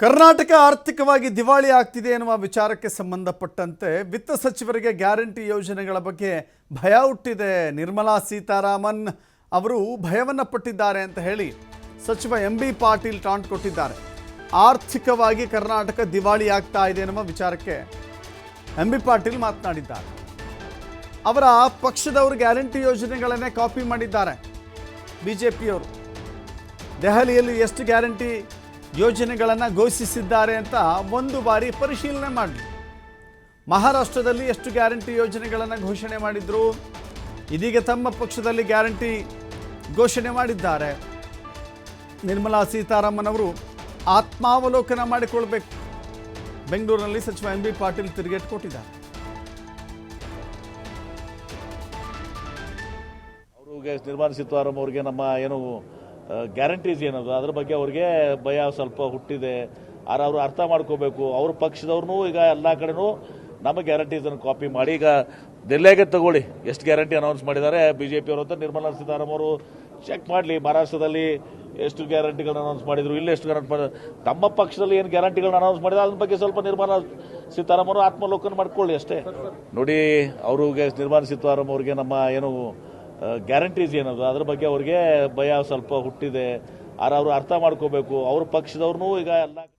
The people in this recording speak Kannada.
ಕರ್ನಾಟಕ ಆರ್ಥಿಕವಾಗಿ ದಿವಾಳಿ ಆಗ್ತಿದೆ ಎನ್ನುವ ವಿಚಾರಕ್ಕೆ ಸಂಬಂಧಪಟ್ಟಂತೆ ವಿತ್ತ ಸಚಿವರಿಗೆ ಗ್ಯಾರಂಟಿ ಯೋಜನೆಗಳ ಬಗ್ಗೆ ಭಯ ಹುಟ್ಟಿದೆ. ನಿರ್ಮಲಾ ಸೀತಾರಾಮನ್ ಅವರು ಭಯವನ್ನು ಪಟ್ಟಿದ್ದಾರೆ ಅಂತ ಹೇಳಿ ಸಚಿವ ಎಂ ಬಿ ಪಾಟೀಲ್ ಟಾಂಟ್ ಕೊಟ್ಟಿದ್ದಾರೆ. ಆರ್ಥಿಕವಾಗಿ ಕರ್ನಾಟಕ ದಿವಾಳಿ ಆಗ್ತಾ ಇದೆ ಎನ್ನುವ ವಿಚಾರಕ್ಕೆ ಎಂ ಬಿ ಪಾಟೀಲ್ ಮಾತನಾಡಿದ್ದಾರೆ. ಅವರ ಪಕ್ಷದವರು ಗ್ಯಾರಂಟಿ ಯೋಜನೆಗಳನ್ನೇ ಕಾಪಿ ಮಾಡಿದ್ದಾರೆ. ಬಿ ಜೆ ಪಿಯವರು ದೆಹಲಿಯಲ್ಲಿ ಎಷ್ಟು ಗ್ಯಾರಂಟಿ ಯೋಜನೆಗಳನ್ನು ಘೋಷಿಸಿದ್ದಾರೆ ಅಂತ ಒಂದು ಬಾರಿ ಪರಿಶೀಲನೆ ಮಾಡಲಿ ಮಹಾರಾಷ್ಟ್ರದಲ್ಲಿ ಎಷ್ಟು ಗ್ಯಾರಂಟಿ ಯೋಜನೆಗಳನ್ನು ಘೋಷಣೆ ಮಾಡಿದರು? ಇದೀಗ ತಮ್ಮ ಪಕ್ಷದಲ್ಲಿ ಗ್ಯಾರಂಟಿ ಘೋಷಣೆ ಮಾಡಿದ್ದಾರೆ. ನಿರ್ಮಲಾ ಸೀತಾರಾಮನ್ ಅವರು ಆತ್ಮಾವಲೋಕನ ಮಾಡಿಕೊಳ್ಬೇಕು. ಬೆಂಗಳೂರಿನಲ್ಲಿ ಸಚಿವ ಎಂ ಬಿ ಪಾಟೀಲ್ ತಿರುಗೇಟು ಕೊಟ್ಟಿದ್ದಾರೆ. ಅವರಿಗೆ ನಿರ್ಮಲಾ ಅವರಿಗೆ ನಮ್ಮ ಏನು ಗ್ಯಾರಂಟೀಸ್ ಏನದು? ಅದ್ರ ಬಗ್ಗೆ ಅವ್ರಿಗೆ ಭಯ ಸ್ವಲ್ಪ ಹುಟ್ಟಿದೆ. ಆರ ಅವರು ಅರ್ಥ ಮಾಡ್ಕೋಬೇಕು. ಅವ್ರ ಪಕ್ಷದವ್ರನ್ನೂ ಈಗ ಎಲ್ಲ ಕಡೆನೂ ನಮ್ಮ ಗ್ಯಾರಂಟೀಸನ್ನು ಕಾಪಿ ಮಾಡಿ. ಈಗ ದೆಲ್ಲಿಯಾಗೆ ತಗೊಳ್ಳಿ. ಎಷ್ಟು ಗ್ಯಾರಂಟಿ ಅನೌನ್ಸ್ ಮಾಡಿದ್ದಾರೆ? ಬಿ ಜೆ ಪಿಯವರು ಅಂತ ನಿರ್ಮಲಾ ಸೀತಾರಾಮ್ ಅವರು ಚೆಕ್ ಮಾಡಲಿ. ಮಹಾರಾಷ್ಟ್ರದಲ್ಲಿ ಎಷ್ಟು ಗ್ಯಾರಂಟಿಗಳನ್ನ ಅನೌನ್ಸ್ ಮಾಡಿದ್ರು? ಇಲ್ಲಿ ಎಷ್ಟು ಗ್ಯಾರಂಟಿ ಮಾಡಿದ್ರು ತಮ್ಮ ಪಕ್ಷದಲ್ಲಿ ಏನು ಗ್ಯಾರಂಟಿಗಳನ್ನ ಅನೌನ್ಸ್ ಮಾಡಿದ್ರು ಅದ್ರ ಬಗ್ಗೆ ಸ್ವಲ್ಪ ನಿರ್ಮಲಾ ಸೀತಾರಾಮ್ ಅವರು ಆತ್ಮಲೋಕನ ಮಾಡ್ಕೊಳ್ಳಿ ಅಷ್ಟೇ. ನೋಡಿ ಅವರಿಗೆ ನಿರ್ಮಲಾ ಸೀತಾರಾಮ್ ಅವ್ರಿಗೆ ನಮ್ಮ ಏನು ಗ್ಯಾರಂಟೀಸ್ ಏನದು? ಅದ್ರ ಬಗ್ಗೆ ಅವ್ರಿಗೆ ಭಯ ಸ್ವಲ್ಪ ಹುಟ್ಟಿದೆ. ಅವರು ಅರ್ಥ ಮಾಡ್ಕೋಬೇಕು. ಅವ್ರ ಪಕ್ಷದವ್ರನ್ನೂ ಈಗ ಎಲ್ಲ